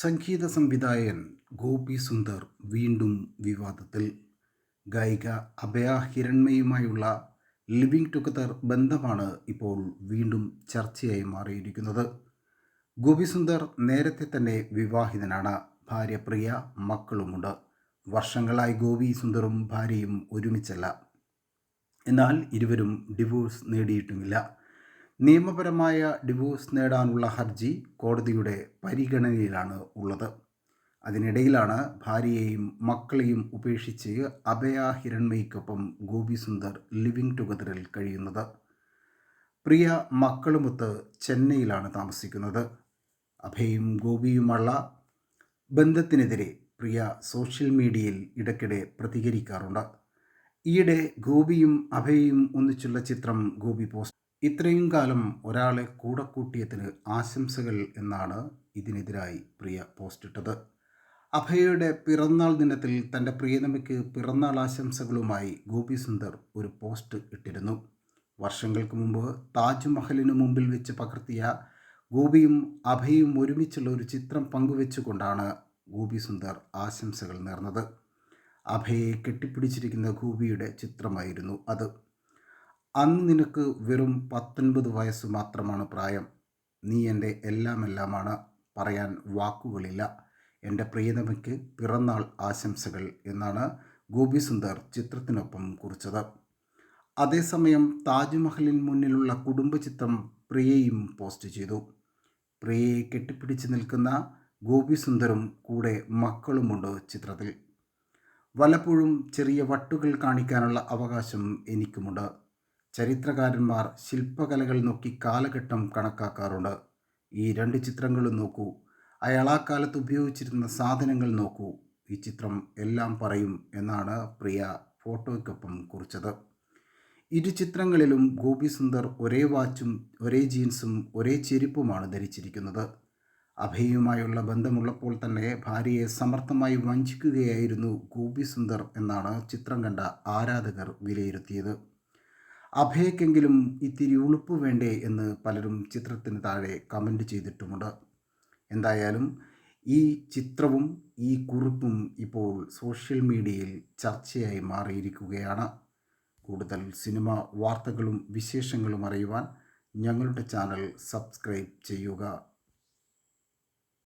സംഗീത സംവിധായകൻ ഗോപി സുന്ദർ വീണ്ടും വിവാദത്തിൽ. ഗായിക അഭയ ഹിരൺമയുമായുള്ള ലിവിംഗ് ടുഗദർ ബന്ധമാണ് ഇപ്പോൾ വീണ്ടും ചർച്ചയായി മാറിയിരിക്കുന്നത്. ഗോപി സുന്ദർ നേരത്തെ തന്നെ വിവാഹിതനാണ്. ഭാര്യ പ്രിയ മക്കളുമുണ്ട്. വർഷങ്ങളായി ഗോപി സുന്ദറും ഭാര്യയും ഒരുമിച്ചല്ല. എന്നാൽ ഇരുവരും ഡിവോഴ്സ് നേടിയിട്ടുമില്ല. നിയമപരമായ ഡിവോഴ്സ് നേടാനുള്ള ഹർജി കോടതിയുടെ പരിഗണനയിലാണ് ഉള്ളത്. അതിനിടയിലാണ് ഭാര്യയെയും മക്കളെയും ഉപേക്ഷിച്ച് അഭയ ഹിരൺമയ്ക്കൊപ്പം ഗോപി സുന്ദർ ലിവിംഗ് ടുഗദറിൽ കഴിയുന്നത്. പ്രിയ മക്കളുമൊത്ത് ചെന്നൈയിലാണ് താമസിക്കുന്നത്. അഭയും ഗോപിയുമുള്ള ബന്ധത്തിനെതിരെ പ്രിയ സോഷ്യൽ മീഡിയയിൽ ഇടയ്ക്കിടെ പ്രതികരിക്കാറുണ്ട്. ഈയിടെ ഗോപിയും അഭയും ഒന്നിച്ചുള്ള ചിത്രം ഗോപി പോസ്റ്റ് ഇത്രയും കാലം ഒരാളെ കൂടെ കൂട്ടിയതിന് ആശംസകൾ എന്നാണ് ഇതിനെതിരായി പ്രിയ പോസ്റ്റിട്ടത്. അഭയയുടെ പിറന്നാൾ ദിനത്തിൽ തന്റെ പ്രിയതമയ്ക്ക് പിറന്നാൾ ആശംസകളുമായി ഗോപി സുന്ദർ ഒരു പോസ്റ്റ് ഇട്ടിരുന്നു. വർഷങ്ങൾക്ക് മുമ്പ് താജ്മഹലിന് മുമ്പിൽ വെച്ച് പകർത്തിയ ഗോപിയും അഭയും ഒരുമിച്ചുള്ള ഒരു ചിത്രം പങ്കുവെച്ചുകൊണ്ടാണ് ഗോപി സുന്ദർ ആശംസകൾ നേർന്നത്. അഭയെ കെട്ടിപ്പിടിച്ചിരിക്കുന്ന ഗോപിയുടെ ചിത്രമായിരുന്നു അത്. അന്ന് നിനക്ക് വെറും പത്തൊൻപത് വയസ്സ് മാത്രമാണ് പ്രായം. നീ എന്റെ എല്ലാമെല്ലാമാണ്. പറയാൻ വാക്കുകളില്ല. എന്റെ പ്രിയതമയ്ക്ക് പിറന്നാൾ ആശംസകൾ എന്നാണ് ഗോപി സുന്ദർ ചിത്രത്തിനൊപ്പം കുറിച്ചത്. അതേസമയം താജ്മഹലിന് മുന്നിലുള്ള കുടുംബചിത്രം പ്രിയയും പോസ്റ്റ് ചെയ്തു. പ്രിയയെ കെട്ടിപ്പിടിച്ച് നിൽക്കുന്ന ഗോപി സുന്ദറും കൂടെ മക്കളുമുണ്ട് ചിത്രത്തിൽ. വല്ലപ്പോഴും ചെറിയ വട്ടുകൾ കാണിക്കാനുള്ള അവകാശം എനിക്കുമുണ്ട്. ചരിത്രകാരന്മാർ ശില്പകലകൾ നോക്കി കാലഘട്ടം കണക്കാക്കാറുണ്ട്. ഈ രണ്ട് ചിത്രങ്ങളും നോക്കൂ. അയാൾ ആ കാലത്ത് ഉപയോഗിച്ചിരുന്ന സാധനങ്ങൾ നോക്കൂ. ഈ ചിത്രം എല്ലാം പറയും എന്നാണ് പ്രിയ ഫോട്ടോയ്ക്കൊപ്പം കുറിച്ചത്. ഇരു ചിത്രങ്ങളിലും ഗോപി സുന്ദർ ഒരേ വാച്ചും ഒരേ ജീൻസും ഒരേ ചെരുപ്പുമാണ് ധരിച്ചിരിക്കുന്നത്. അഭയുമായുള്ള ബന്ധമുള്ളപ്പോൾ തന്നെ ഭാര്യയെ സമർത്ഥമായി വഞ്ചിക്കുകയായിരുന്നു ഗോപി സുന്ദർ എന്നാണ് ചിത്രം കണ്ട ആരാധകർ വിലയിരുത്തിയത്. അഭയക്കെങ്കിലും ഇത്തിരി ഉളുപ്പ് വേണ്ടേ എന്ന് പലരും ചിത്രത്തിന് താഴെ കമന്റ് ചെയ്തിട്ടുമുണ്ട്. എന്തായാലും ഈ ചിത്രവും ഈ കുറിപ്പും ഇപ്പോൾ സോഷ്യൽ മീഡിയയിൽ ചർച്ചയായി മാറിയിരിക്കുകയാണ്. കൂടുതൽ സിനിമ വാർത്തകളും വിശേഷങ്ങളും അറിയുവാൻ ഞങ്ങളുടെ ചാനൽ സബ്സ്ക്രൈബ് ചെയ്യുക.